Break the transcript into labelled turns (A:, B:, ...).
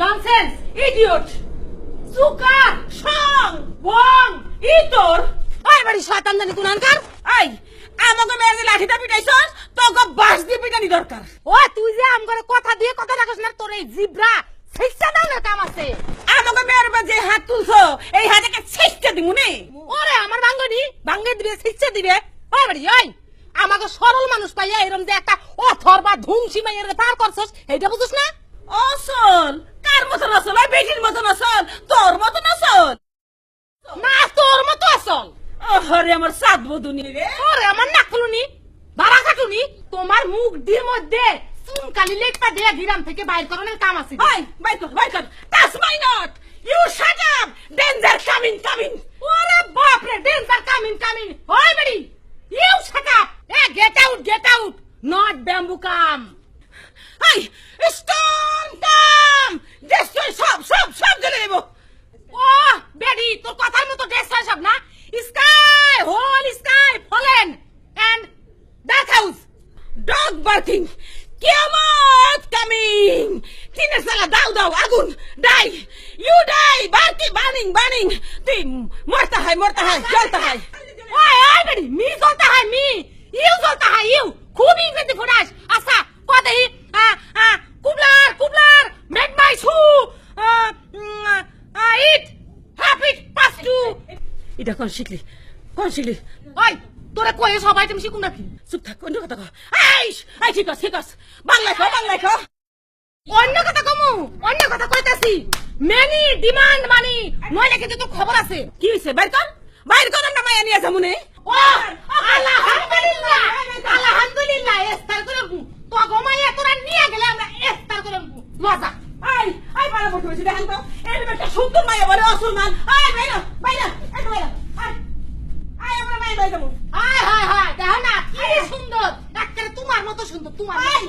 A: Nonsense idiot সুকার সং বং ইতর আই বাড়ি শয়তান জানি কুনানকার আই আমাকে মেয়ে যে লাঠিটা পিটাইছস তোকে বাস দিয়ে পিটানি দরকার।
B: ও তুই যে আম করে কথা দিয়ে কথা রাখছ না তোর এই জিব্রা শিক্ষা দাও না কাম আছে।
A: আমাকে মেয়ের উপর যে হাত তুলছো এই হাতকে ছেঁচতে দিমু নে।
B: ওরে আমার বাঙ্গনি বাঙ্গে দিবে শিক্ষা দিবে। ওই বাড়ি ওই আমাকে সরল মানুষ পাইয়া এরম যে একটা অথর বা ধুমসি মাইয়ের পার করছস এইটা বুঝছ না?
A: অসল! মতন অসল ওই বেটির মতন অসল তোর মতন অসল
B: না তোর মতো আসল
A: ওহরে আমার সাত বধুনি রে।
B: ওরে আমার নাক ফুলুনি বাড়া কাটুনি। তোমার মুখ দিয়ে মধ্যে চুনকালি লেপটা দিয়ে গিরাম থেকে বাইর করানোর কাম আছে।
A: হাই বাই কর বাই কর that's my not you shut up danger coming coming
B: ওরে বাপ রে ডেঞ্জার কামিং কামিং ওই বেড়ি। You shut up A get out get out not bamboo come
A: high stone come দেশই সব সব সব জ্বলে দেব
B: ও বেডি, তোর কথার মতো ড্রেস হয় সব না? Sky hole sky fallen and dark house
A: dog barking কিয়ামত কামিং তিনের সালা দাও দাও, আগুন die you die barky burning burning তুই মরতা হয় মরতা হয়, জ্বলতা হয়।
B: ওই ওই বেডি, মি চলতা হয়, মি, ইউ চলতা হয়, ইউ।
A: এটা কোন শিখলি? কোন শিখলি?
B: ওই তোরে কয়ে সবাই তুমি শিখুন নাকি?
A: চুপ থাক অন্য কথা কহ আইস আই ঠিক আছে ঠিক আছে। বাংলায় কহ বাংলায় কহ
B: অন্য কথা কমু অন্য কথা কইতাছি। মেনি ডিমান্ড মানি নইলে কিন্তু তোর খবর আছে।
A: কি হইছে? বাইর কর। বাইর কর আমরা মায়া নিয়ে যাব নে।
B: ও আলহামদুলিল্লাহ আলহামদুলিল্লাহ ইস্তার করে তো গমাইয়া তোরা নিয়ে গেলে আমরা ইস্তার করে লজা
A: আই আই পালা বসে বসে দেখেন তো। এর একটা সুন্দর মায়া বলে অসলমান। আই বাইরা লই যাব?
B: হায় হায় হায় দেখো না কি সুন্দর। ডাক্তার তোমার মতো সুন্দর তোমার মতো